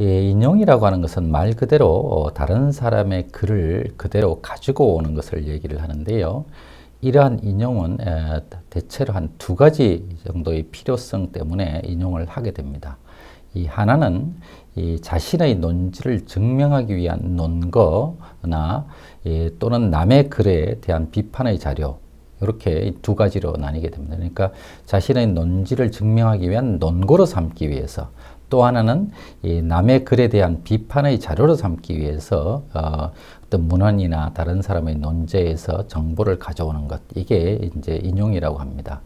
이 인용이라고 하는 것은 말 그대로 어, 다른 사람의 글을 그대로 가지고 오는 것을 얘기를 하는데요. 이러한 인용은 에, 대체로 한 두 가지 정도의 필요성 때문에 인용을 하게 됩니다. 이 하나는 이 자신의 논지를 증명하기 위한 논거나 예, 또는 남의 글에 대한 비판의 자료 이렇게 두 가지로 나뉘게 됩니다. 그러니까 자신의 논지를 증명하기 위한 논거로 삼기 위해서 또 하나는 이 남의 글에 대한 비판의 자료로 삼기 위해서 어, 어떤 문헌이나 다른 사람의 논제에서 정보를 가져오는 것 이게 이제 인용이라고 합니다.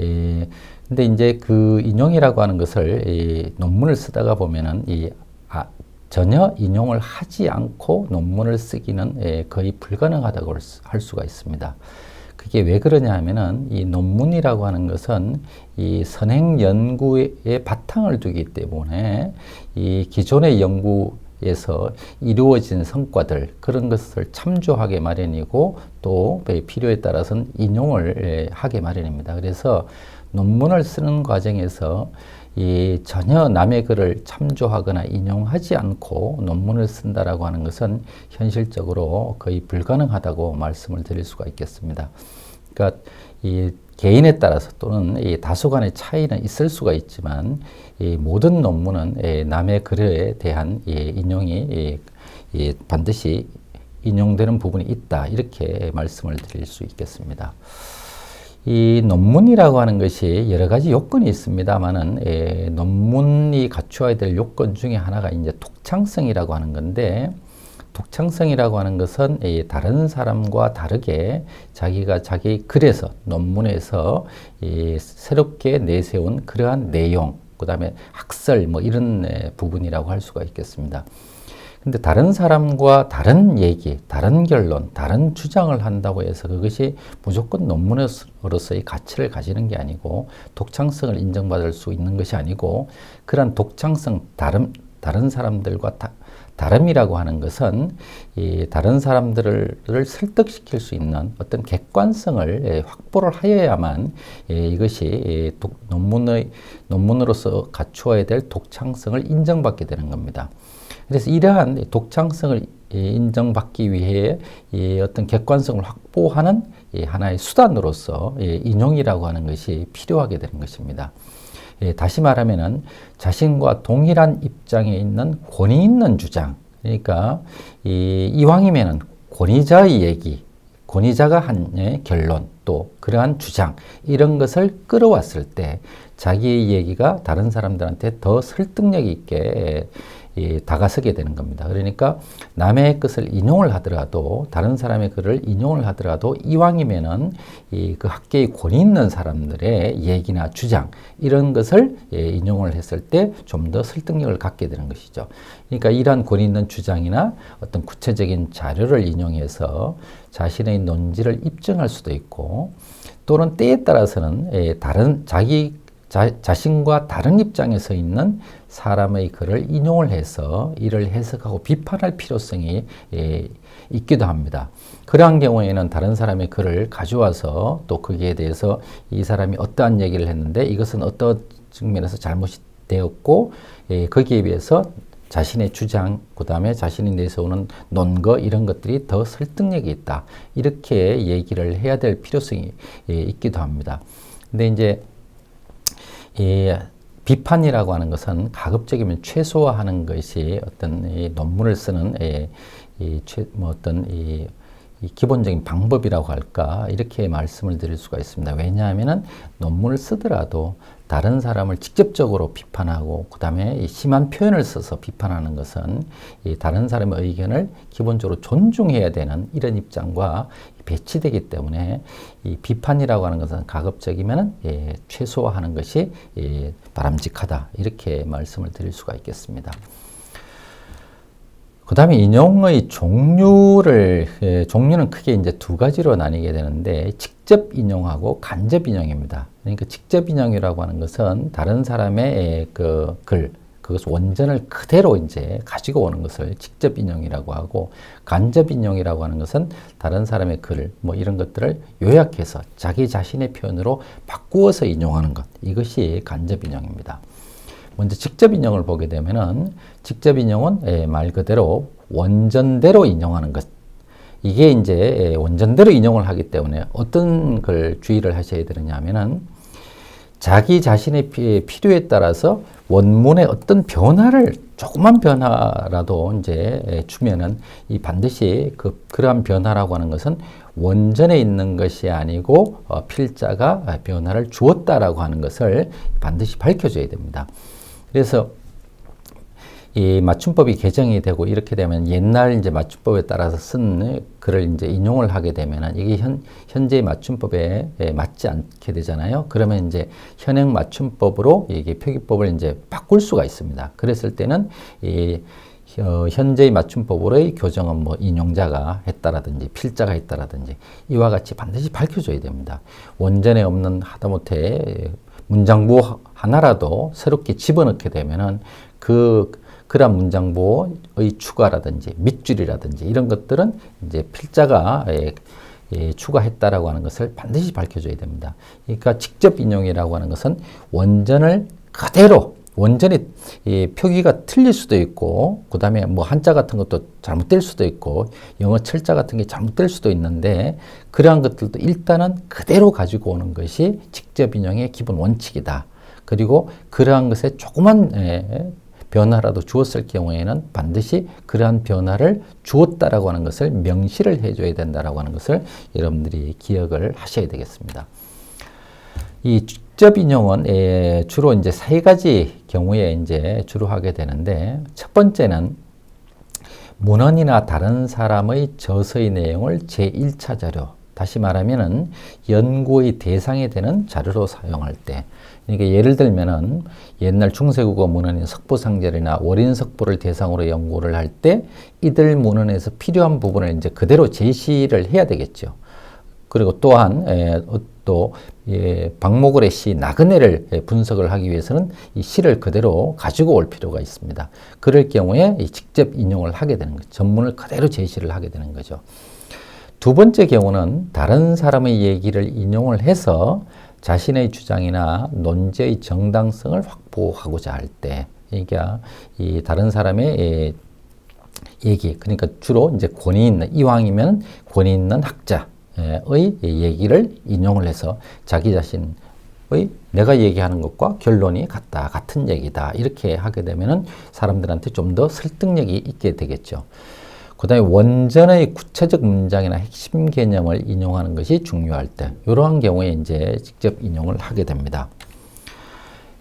예, 근데 이제 그 인용이라고 하는 것을 이 논문을 쓰다가 보면은 이 아, 전혀 인용을 하지 않고 논문을 쓰기는 예, 거의 불가능하다고 할 수가 있습니다. 그게 왜 그러냐 하면은 이 논문이라고 하는 것은 이 선행 연구의 바탕을 두기 때문에 이 기존의 연구 에서 이루어진 성과들 그런 것을 참조하게 마련이고 또 필요에 따라서는 인용을 예, 하게 마련입니다. 그래서 논문을 쓰는 과정에서 이 전혀 남의 글을 참조하거나 인용하지 않고 논문을 쓴다라고 하는 것은 현실적으로 거의 불가능하다고 말씀을 드릴 수가 있겠습니다. 그러니까 이 개인에 따라서 또는 이 다소 간의 차이는 있을 수가 있지만 이 모든 논문은 이 남의 글에 대한 이 인용이 이 반드시 인용되는 부분이 있다 이렇게 말씀을 드릴 수 있겠습니다. 이 논문이라고 하는 것이 여러 가지 요건이 있습니다만은 예, 논문이 갖추어야 될 요건 중에 하나가 이제 독창성이라고 하는 건데 독창성이라고 하는 것은 이 다른 사람과 다르게 자기가 자기 글에서 논문에서 이 새롭게 내세운 그러한 내용 그다음에 학설 뭐 이런 예, 부분이라고 할 수가 있겠습니다. 근데 다른 사람과 다른 얘기, 다른 결론, 다른 주장을 한다고 해서 그것이 무조건 논문으로서의 가치를 가지는 게 아니고 독창성을 인정받을 수 있는 것이 아니고 그런 독창성, 다른, 다른 사람들과 다, 다름이라고 하는 것은 이 다른 사람들을 설득시킬 수 있는 어떤 객관성을 예, 확보를 하여야만 예, 이것이 독, 논문의 논문으로서 갖추어야 될 독창성을 인정받게 되는 겁니다. 그래서 이러한 독창성을 인정받기 위해 어떤 객관성을 확보하는 하나의 수단으로서 인용이라고 하는 것이 필요하게 되는 것입니다. 다시 말하면은 자신과 동일한 입장에 있는 권위 있는 주장, 그러니까 이왕이면은 권위자의 얘기, 권위자가 한 결론, 또 그러한 주장, 이런 것을 끌어왔을 때 자기의 얘기가 다른 사람들한테 더 설득력 있게 이, 다가서게 되는 겁니다. 그러니까 남의 것을 인용을 하더라도 다른 사람의 글을 인용을 하더라도 이왕이면은 이, 그 학계의 권위 있는 사람들의 얘기나 주장 이런 것을 예, 인용을 했을 때 좀 더 설득력을 갖게 되는 것이죠. 그러니까 이러한 권위 있는 주장이나 어떤 구체적인 자료를 인용해서 자신의 논지를 입증할 수도 있고 또는 때에 따라서는 예, 다른 자기 자, 자신과 다른 입장에 서 있는 사람의 글을 인용을 해서 이를 해석하고 비판할 필요성이 예, 있기도 합니다. 그러한 경우에는 다른 사람의 글을 가져와서 또 거기에 대해서 이 사람이 어떠한 얘기를 했는데 이것은 어떤 측면에서 잘못이 되었고 예, 거기에 비해서 자신의 주장, 그 다음에 자신이 내세우는 논거 이런 것들이 더 설득력이 있다. 이렇게 얘기를 해야 될 필요성이 예, 있기도 합니다. 근데 이제 이 비판이라고 하는 것은 가급적이면 최소화하는 것이 어떤 이 논문을 쓰는 이, 이 최, 뭐 어떤 이, 이 기본적인 방법이라고 할까 이렇게 말씀을 드릴 수가 있습니다. 왜냐하면은 논문을 쓰더라도 다른 사람을 직접적으로 비판하고 그 다음에 심한 표현을 써서 비판하는 것은 이 다른 사람의 의견을 기본적으로 존중해야 되는 이런 입장과 배치되기 때문에 이 비판이라고 하는 것은 가급적이면 예, 최소화하는 것이 예, 바람직하다 이렇게 말씀을 드릴 수가 있겠습니다. 그 다음에 인용의 종류를, 예, 종류는 크게 이제 두 가지로 나뉘게 되는데, 직접 인용하고 간접 인용입니다. 그러니까 직접 인용이라고 하는 것은 다른 사람의 예, 그 글, 그것 원전을 그대로 이제 가지고 오는 것을 직접 인용이라고 하고, 간접 인용이라고 하는 것은 다른 사람의 글, 뭐 이런 것들을 요약해서 자기 자신의 표현으로 바꾸어서 인용하는 것. 이것이 간접 인용입니다. 먼저 직접 인용을 보게 되면은 직접 인용은 예, 말 그대로 원전대로 인용하는 것. 이게 이제 예, 원전대로 인용을 하기 때문에 어떤 걸 주의를 하셔야 되느냐면은 자기 자신의 피- 필요에 따라서 원문의 어떤 변화를 조그만 변화라도 이제 예, 주면은 이 반드시 그 그러한 변화라고 하는 것은 원전에 있는 것이 아니고 어, 필자가 변화를 주었다라고 하는 것을 반드시 밝혀줘야 됩니다. 그래서 이 맞춤법이 개정이 되고 이렇게 되면 옛날 이제 맞춤법에 따라서 쓴 글을 이제 인용을 하게 되면은 이게 현, 현재의 맞춤법에 예, 맞지 않게 되잖아요. 그러면 이제 현행 맞춤법으로 이게 표기법을 이제 바꿀 수가 있습니다. 그랬을 때는 이 어, 현재의 맞춤법으로의 교정은 뭐 인용자가 했다라든지 필자가 했다라든지 이와 같이 반드시 밝혀줘야 됩니다. 원전에 없는 하다못해 문장부 하나라도 새롭게 집어넣게 되면은 그 그런 문장보의 추가라든지 밑줄이라든지 이런 것들은 이제 필자가 예, 예, 추가했다라고 하는 것을 반드시 밝혀줘야 됩니다. 그러니까 직접 인용이라고 하는 것은 원전을 그대로 원전이 이 표기가 틀릴 수도 있고 그다음에 뭐 한자 같은 것도 잘못될 수도 있고 영어 철자 같은 게 잘못될 수도 있는데 그러한 것들도 일단은 그대로 가지고 오는 것이 직접 인용의 기본 원칙이다. 그리고 그러한 것에 조그만 예, 변화라도 주었을 경우에는 반드시 그러한 변화를 주었다라고 하는 것을 명시를 해줘야 된다라고 하는 것을 여러분들이 기억을 하셔야 되겠습니다. 이 직접 인용은 에, 주로 이제 세 가지 경우에 이제 주로 하게 되는데 첫 번째는 문헌이나 다른 사람의 저서의 내용을 제1차 자료, 다시 말하면은 연구의 대상이 되는 자료로 사용할 때, 그러니까 예를 들면은 옛날 중세국어 문헌인 석보상절이나 월인석보를 대상으로 연구를 할 때 이들 문헌에서 필요한 부분을 이제 그대로 제시를 해야 되겠죠. 그리고 또한 에, 어, 또 예, 박목월의 시 나그네를 예, 분석을 하기 위해서는 이 시를 그대로 가지고 올 필요가 있습니다. 그럴 경우에 이 직접 인용을 하게 되는 거죠. 전문을 그대로 제시를 하게 되는 거죠. 두 번째 경우는 다른 사람의 얘기를 인용을 해서 자신의 주장이나 논제의 정당성을 확보하고자 할 때, 그러니까 이 다른 사람의 예, 얘기, 그러니까 주로 이제 권위 있는 이왕이면 권위 있는 학자. 의 얘기를 인용을 해서 자기 자신의 내가 얘기하는 것과 결론이 같다, 같은 얘기다 이렇게 하게 되면은 사람들한테 좀 더 설득력이 있게 되겠죠. 그 다음에 원전의 구체적 문장이나 핵심 개념을 인용하는 것이 중요할 때, 이러한 경우에 이제 직접 인용을 하게 됩니다.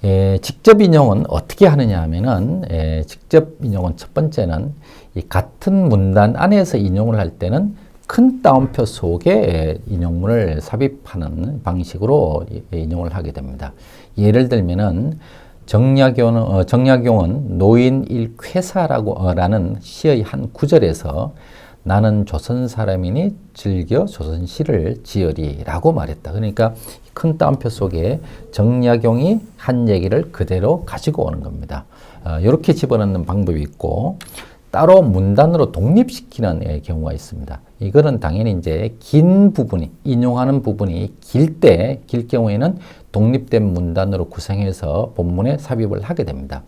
에, 직접 인용은 어떻게 하느냐 하면은, 에, 직접 인용은 첫 번째는 이 같은 문단 안에서 인용을 할 때는 큰 따옴표 속에 인용문을 삽입하는 방식으로 인용을 하게 됩니다. 예를 들면은 정약용은, 어, 정약용은 노인 일 쾌사라고 라는 시의 한 구절에서 나는 조선 사람이니 즐겨 조선 시를 지으리라고 말했다. 그러니까 큰 따옴표 속에 정약용이 한 얘기를 그대로 가지고 오는 겁니다. 어, 이렇게 집어넣는 방법이 있고 따로 문단으로 독립시키는 예, 경우가 있습니다. 이거는 당연히 이제 긴 부분이, 인용하는 부분이 길 때, 길 경우에는 독립된 문단으로 구성해서 본문에 삽입을 하게 됩니다.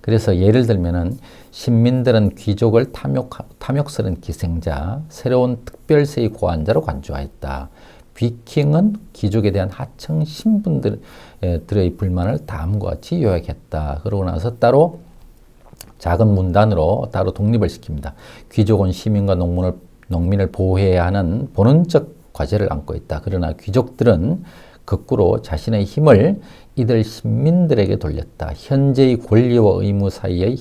그래서 예를 들면은 신민들은 귀족을 탐욕, 탐욕스런 기생자, 새로운 특별세의 고안자로 간주하였다. 귀킹은 귀족에 대한 하청 신분들의 불만을 다음과 같이 요약했다. 그러고 나서 따로 작은 문단으로 따로 독립을 시킵니다. 귀족은 시민과 농민을, 농민을 보호해야 하는 본원적 과제를 안고 있다. 그러나 귀족들은 거꾸로 자신의 힘을 이들 시민들에게 돌렸다. 현재의 권리와 의무 사이의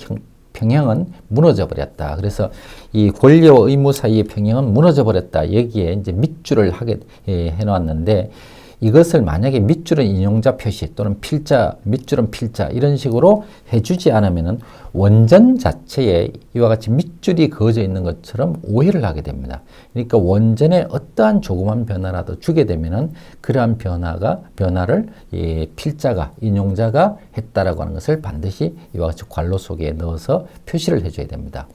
평형은 무너져 버렸다. 그래서 이 권리와 의무 사이의 평형은 무너져 버렸다. 여기에 이제 밑줄을 하게 해놓았는데 이것을 만약에 밑줄은 인용자 표시 또는 필자, 밑줄은 필자 이런 식으로 해주지 않으면은 원전 자체에 이와 같이 밑줄이 그어져 있는 것처럼 오해를 하게 됩니다. 그러니까 원전에 어떠한 조그만 변화라도 주게 되면은 그러한 변화가 변화를 이 필자가 인용자가 했다라고 하는 것을 반드시 이와 같이 괄호 속에 넣어서 표시를 해줘야 됩니다.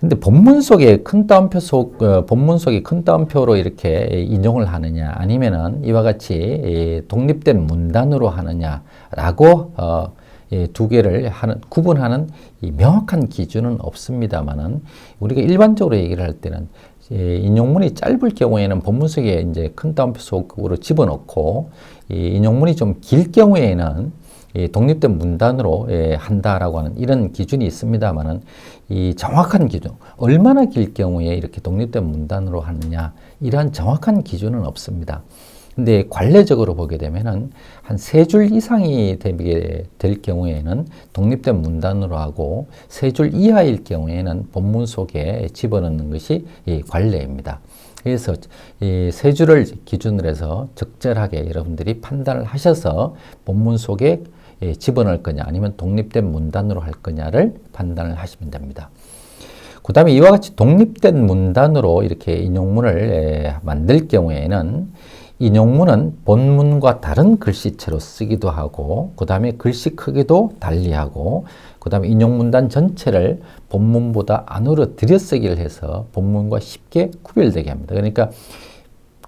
근데 본문 속에 큰 따옴표 속, 어, 본문 속에 큰 따옴표로 이렇게 인용을 하느냐, 아니면은 이와 같이 독립된 문단으로 하느냐라고, 어, 예, 두 개를 하는 구분하는 이 명확한 기준은 없습니다만은 우리가 일반적으로 얘기를 할 때는 예, 인용문이 짧을 경우에는 본문 속에 이제 큰 따옴표 속으로 집어넣고 이 인용문이 좀 길 경우에는 이 독립된 문단으로 예, 한다라고 하는 이런 기준이 있습니다만은 이 정확한 기준 얼마나 길 경우에 이렇게 독립된 문단으로 하느냐 이러한 정확한 기준은 없습니다. 근데 관례적으로 보게 되면은 한 세 줄 이상이 되게 될 경우에는 독립된 문단으로 하고 세 줄 이하일 경우에는 본문 속에 집어넣는 것이 이 관례입니다. 그래서 이 세 줄을 기준으로 해서 적절하게 여러분들이 판단을 하셔서 본문 속에 예, 집어넣을 거냐 아니면 독립된 문단으로 할 거냐를 판단을 하시면 됩니다. 그 다음에 이와 같이 독립된 문단으로 이렇게 인용문을 예, 만들 경우에는 인용문은 본문과 다른 글씨체로 쓰기도 하고 그 다음에 글씨 크기도 달리하고 그 다음에 인용문단 전체를 본문보다 안으로 들여쓰기를 해서 본문과 쉽게 구별되게 합니다. 그러니까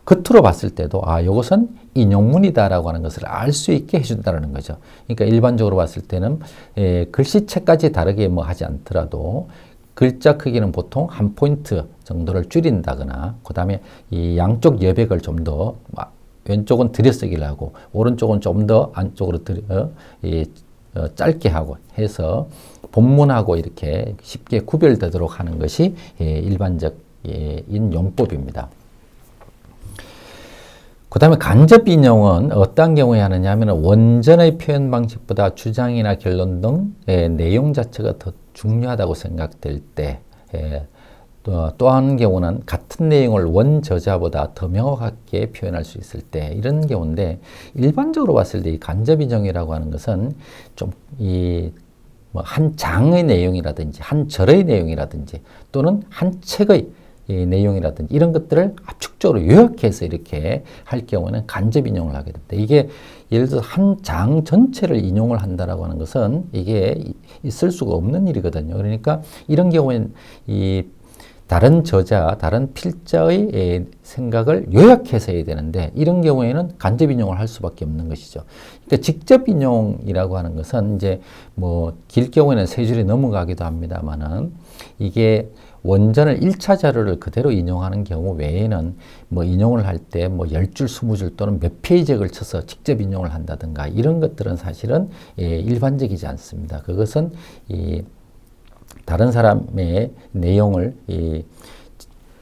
겉으로 봤을 때도 아 이것은 인용문이다라고 하는 것을 알 수 있게 해준다는 거죠. 그러니까 일반적으로 봤을 때는 에, 글씨체까지 다르게 뭐 하지 않더라도 글자 크기는 보통 한 포인트 정도를 줄인다거나 그 다음에 이 양쪽 여백을 좀더 왼쪽은 들여쓰기를 하고 오른쪽은 좀 더 안쪽으로 들여 어, 이, 어, 짧게 하고 해서 본문하고 이렇게 쉽게 구별되도록 하는 것이 예, 일반적인 용법입니다. 그 다음에 간접 인용은 어떤 경우에 하느냐 하면 원전의 표현 방식보다 주장이나 결론 등 예, 내용 자체가 더 중요하다고 생각될 때, 예, 또한 경우는 같은 내용을 원 저자보다 더 명확하게 표현할 수 있을 때 이런 경우인데 일반적으로 봤을 때 이 간접 인용이라고 하는 것은 좀이 뭐 한 장의 내용이라든지 한 절의 내용이라든지 또는 한 책의 이 내용이라든지 이런 것들을 압축적으로 요약해서 이렇게 할 경우는 간접 인용을 하게 됩니다. 이게 예를 들어서 한장 전체를 인용을 한다라고 하는 것은 이게 있을 수가 없는 일이거든요. 그러니까 이런 경우에는 이 다른 저자, 다른 필자의 생각을 요약해서 해야 되는데 이런 경우에는 간접 인용을 할 수밖에 없는 것이죠. 그러니까 직접 인용이라고 하는 것은 이제 뭐 길 경우에는 세 줄이 넘어가기도 합니다만은 이게 원전을 1차 자료를 그대로 인용하는 경우 외에는 뭐 인용을 할 때 뭐 10줄, 20줄 또는 몇 페이지에 걸쳐서 직접 인용을 한다든가 이런 것들은 사실은 예, 일반적이지 않습니다. 그것은 이 다른 사람의 내용을 이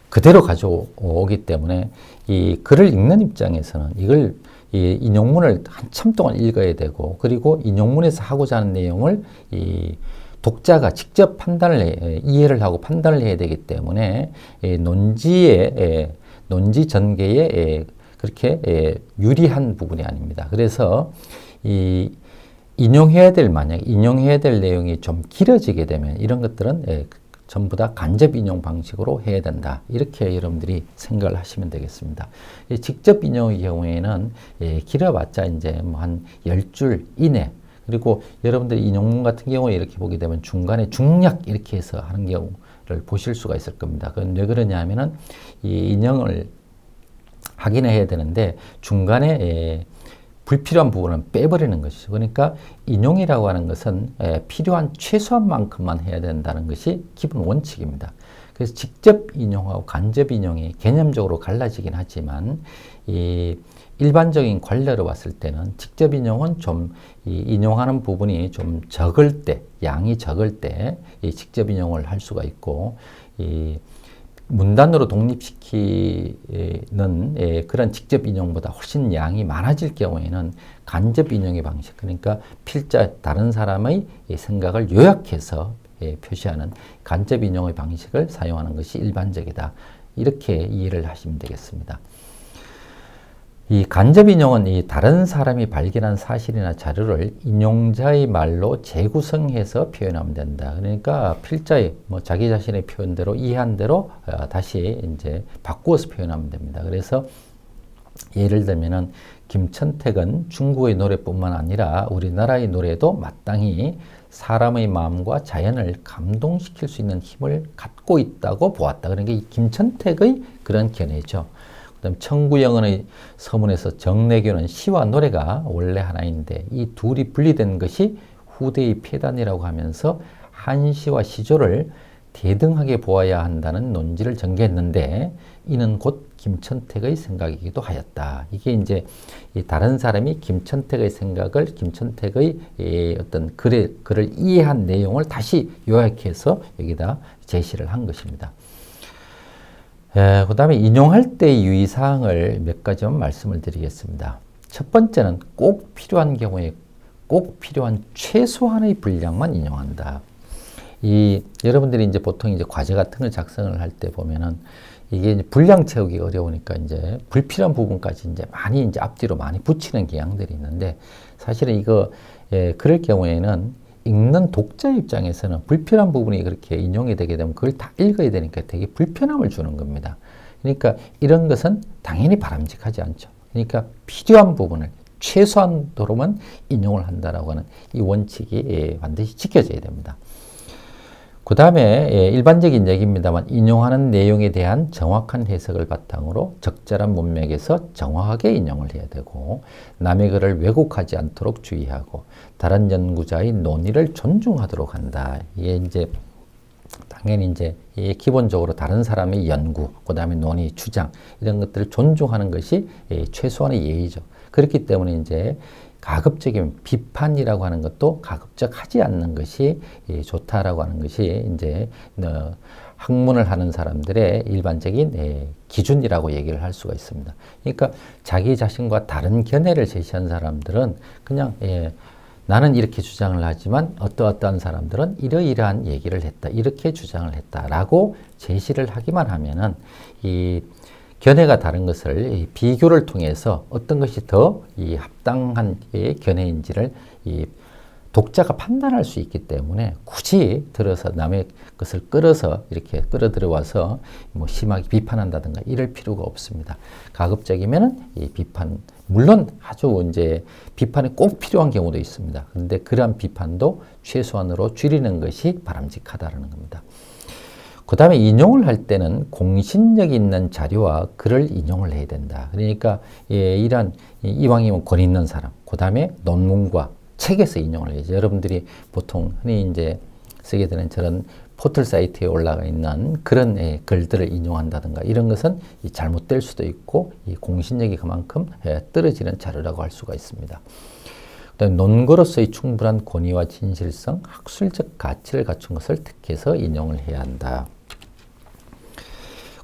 그대로 가져오기 때문에 이 글을 읽는 입장에서는 이걸 이 인용문을 한참 동안 읽어야 되고 그리고 인용문에서 하고자 하는 내용을 이 독자가 직접 판단을 해, 이해를 하고 판단을 해야 되기 때문에 논지의 논지 전개에 그렇게 유리한 부분이 아닙니다. 그래서 이 인용해야 될 만약 인용해야 될 내용이 좀 길어지게 되면 이런 것들은 전부 다 간접 인용 방식으로 해야 된다. 이렇게 여러분들이 생각을 하시면 되겠습니다. 직접 인용의 경우에는 길어봤자 이제 뭐 한 10줄 이내 그리고 여러분들이 인용문 같은 경우에 이렇게 보게 되면 중간에 중략 이렇게 해서 하는 경우를 보실 수가 있을 겁니다. 그건 왜 그러냐 하면은 이 인용을 확인해야 되는데 중간에 불필요한 부분은 빼버리는 것이죠. 그러니까 인용이라고 하는 것은 필요한 최소한만큼만 해야 된다는 것이 기본 원칙입니다. 그래서 직접 인용하고 간접 인용이 개념적으로 갈라지긴 하지만 이 일반적인 관례로 봤을 때는 직접 인용은 좀 인용하는 부분이 좀 적을 때, 양이 적을 때 이 직접 인용을 할 수가 있고 이 문단으로 독립시키는 예, 그런 직접 인용보다 훨씬 양이 많아질 경우에는 간접 인용의 방식, 그러니까 필자 다른 사람의 생각을 요약해서 예, 표시하는 간접 인용의 방식을 사용하는 것이 일반적이다. 이렇게 이해를 하시면 되겠습니다. 이 간접 인용은 이 다른 사람이 발견한 사실이나 자료를 인용자의 말로 재구성해서 표현하면 된다. 그러니까 필자의 뭐 자기 자신의 표현대로 이해한 대로 어, 다시 이제 바꾸어서 표현하면 됩니다. 그래서 예를 들면은 김천택은 중국의 노래뿐만 아니라 우리나라의 노래도 마땅히 사람의 마음과 자연을 감동시킬 수 있는 힘을 갖고 있다고 보았다. 그러니까 이 김천택의 그런 견해죠. 그다음 청구영언의 서문에서 정내교는 시와 노래가 원래 하나인데 이 둘이 분리된 것이 후대의 폐단이라고 하면서 한시와 시조를 대등하게 보아야 한다는 논지를 전개했는데 이는 곧 김천택의 생각이기도 하였다. 이게 이제 다른 사람이 김천택의 생각을 김천택의 어떤 글의, 글을 이해한 내용을 다시 요약해서 여기다 제시를 한 것입니다. 그 다음에 인용할 때의 유의사항을 몇 가지만 말씀을 드리겠습니다. 첫 번째는 꼭 필요한 경우에 꼭 필요한 최소한의 분량만 인용한다. 이 여러분들이 이제 보통 이제 과제 같은 걸 작성을 할 때 보면은 이게 이제 분량 채우기 어려우니까 이제 불필요한 부분까지 이제 많이 이제 앞뒤로 많이 붙이는 경향들이 있는데 사실은 이거 예, 그럴 경우에는 읽는 독자 입장에서는 불필요한 부분이 그렇게 인용이 되게 되면 그걸 다 읽어야 되니까 되게 불편함을 주는 겁니다. 그러니까 이런 것은 당연히 바람직하지 않죠. 그러니까 필요한 부분을 최소한도로만 인용을 한다라고 하는 이 원칙이 예, 반드시 지켜져야 됩니다. 그 다음에 예, 일반적인 얘기입니다만 인용하는 내용에 대한 정확한 해석을 바탕으로 적절한 문맥에서 정확하게 인용을 해야 되고 남의 글을 왜곡하지 않도록 주의하고 다른 연구자의 논의를 존중하도록 한다. 이게 이제 당연히 이제 기본적으로 다른 사람의 연구, 그 다음에 논의, 주장 이런 것들을 존중하는 것이 예, 최소한의 예의죠. 그렇기 때문에 이제 가급적이면 비판이라고 하는 것도 가급적 하지 않는 것이 예, 좋다라고 하는 것이 이제 어, 학문을 하는 사람들의 일반적인 예, 기준이라고 얘기를 할 수가 있습니다. 그러니까 자기 자신과 다른 견해를 제시한 사람들은 그냥 예, 나는 이렇게 주장을 하지만 어떠어떠한 사람들은 이러이러한 얘기를 했다. 이렇게 주장을 했다라고 제시를 하기만 하면은 이 견해가 다른 것을 비교를 통해서 어떤 것이 더 합당한 견해인지를 독자가 판단할 수 있기 때문에 굳이 들어서 남의 것을 끌어서 이렇게 끌어들여와서 뭐 심하게 비판한다든가 이럴 필요가 없습니다. 가급적이면은 이 비판, 물론 아주 이제 비판이 꼭 필요한 경우도 있습니다. 그런데 그러한 비판도 최소한으로 줄이는 것이 바람직하다는 겁니다. 그 다음에 인용을 할 때는 공신력 있는 자료와 글을 인용을 해야 된다. 그러니까 예, 이런 이왕이면 권 있는 사람, 그 다음에 논문과 책에서 인용을 해야죠. 여러분들이 보통 흔히 이제 쓰게 되는 저런 포털 사이트에 올라가 있는 그런 예, 글들을 인용한다든가 이런 것은 잘못될 수도 있고 이 공신력이 그만큼 예, 떨어지는 자료라고 할 수가 있습니다. 논거로서의 충분한 권위와 진실성, 학술적 가치를 갖춘 것을 특해서 인용을 해야 한다.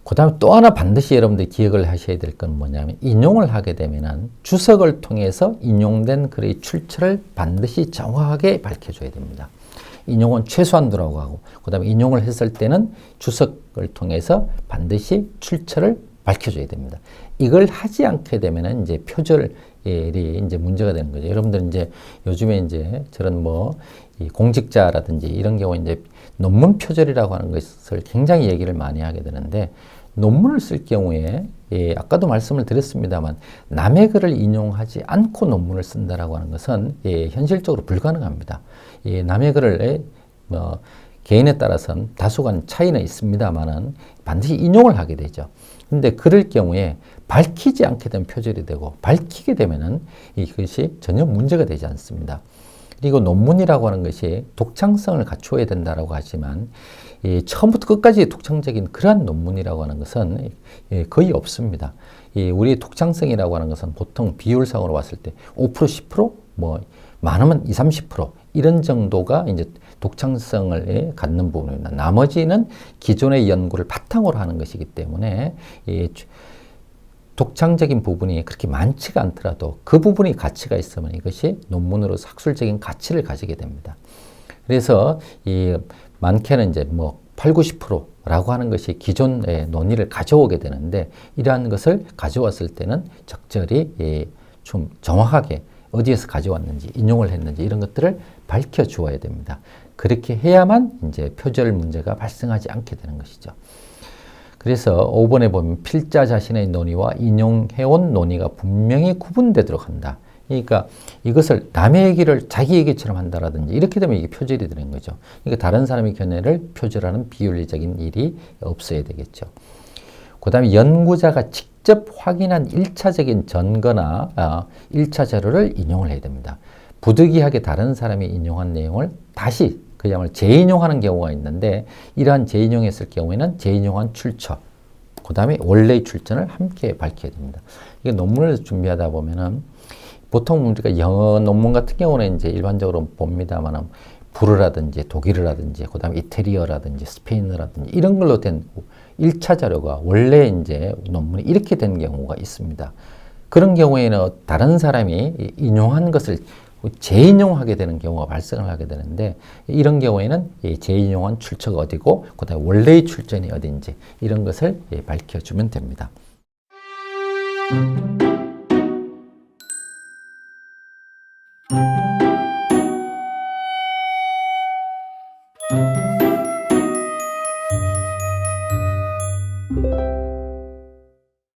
그 다음에 또 하나 반드시 여러분들이 기억을 하셔야 될 건 뭐냐면 인용을 하게 되면은 주석을 통해서 인용된 글의 출처를 반드시 정확하게 밝혀줘야 됩니다. 인용은 최소한 들어가고 하고 그 다음에 인용을 했을 때는 주석을 통해서 반드시 출처를 밝혀줘야 됩니다. 이걸 하지 않게 되면은 이제 표절이 이제 문제가 되는 거죠. 여러분들 이제 요즘에 이제 저런 뭐 공직자라든지 이런 경우 이제 논문 표절이라고 하는 것을 굉장히 얘기를 많이 하게 되는데 논문을 쓸 경우에 예, 아까도 말씀을 드렸습니다만 남의 글을 인용하지 않고 논문을 쓴다라고 하는 것은 예, 현실적으로 불가능합니다. 예, 남의 글을 예, 뭐, 개인에 따라서는 다소간 차이는 있습니다만은 반드시 인용을 하게 되죠. 근데 그럴 경우에 밝히지 않게 되면 표절이 되고 밝히게 되면은 이것이 전혀 문제가 되지 않습니다. 그리고 논문이라고 하는 것이 독창성을 갖추어야 된다라고 하지만 이 처음부터 끝까지 독창적인 그러한 논문이라고 하는 것은 예, 거의 없습니다. 이 우리 독창성이라고 하는 것은 보통 비율상으로 봤을 때 5% 10%뭐 많으면 2, 30% 이런 정도가 이제 독창성을 예, 갖는 부분입니다. 나머지는 기존의 연구를 바탕으로 하는 것이기 때문에 이 독창적인 부분이 그렇게 많지가 않더라도 그 부분이 가치가 있으면 이것이 논문으로서 학술적인 가치를 가지게 됩니다. 그래서 이 많게는 이제 뭐 8, 90%라고 하는 것이 기존의 논의를 가져오게 되는데 이러한 것을 가져왔을 때는 적절히 예, 좀 정확하게 어디에서 가져왔는지 인용을 했는지 이런 것들을 밝혀 주어야 됩니다. 그렇게 해야만 이제 표절 문제가 발생하지 않게 되는 것이죠. 그래서 5번에 보면 필자 자신의 논의와 인용해온 논의가 분명히 구분되도록 한다. 그러니까 이것을 남의 얘기를 자기 얘기처럼 한다라든지 이렇게 되면 이게 표절이 되는 거죠. 그러니까 다른 사람의 견해를 표절하는 비윤리적인 일이 없어야 되겠죠. 그 다음에 연구자가 직접 확인한 1차적인 전거나 어, 1차 자료를 인용을 해야 됩니다. 부득이하게 다른 사람이 인용한 내용을 다시 그야말로 재인용하는 경우가 있는데 이러한 재인용했을 경우에는 재인용한 출처, 그 다음에 원래의 출처를 함께 밝혀야 됩니다. 이게 논문을 준비하다 보면은 보통 우리가 영어 논문 같은 경우는 이제 일반적으로 봅니다만은 불어라든지 독일어라든지 그다음에 이태리어라든지 스페인어라든지 이런 걸로 된 1차 자료가 원래 이제 논문이 이렇게 된 경우가 있습니다. 그런 경우에는 다른 사람이 인용한 것을 그 재인용하게 되는 경우가 발생을 하게 되는데 이런 경우에는 이 재인용한 출처가 어디고 그다음에 원래의 출처는 어디인지 이런 것을 예, 밝혀주면 됩니다.